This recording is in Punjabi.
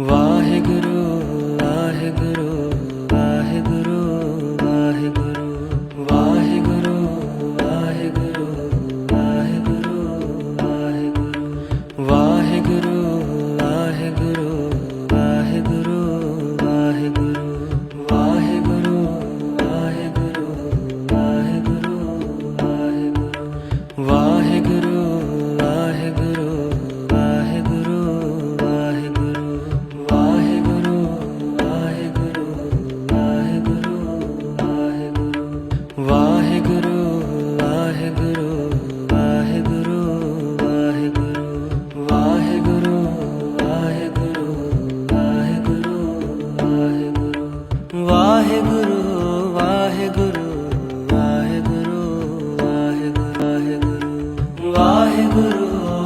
ਵਾਹਿਗੁਰੂ ਵਾਹਿਗੁਰੂ। Oh.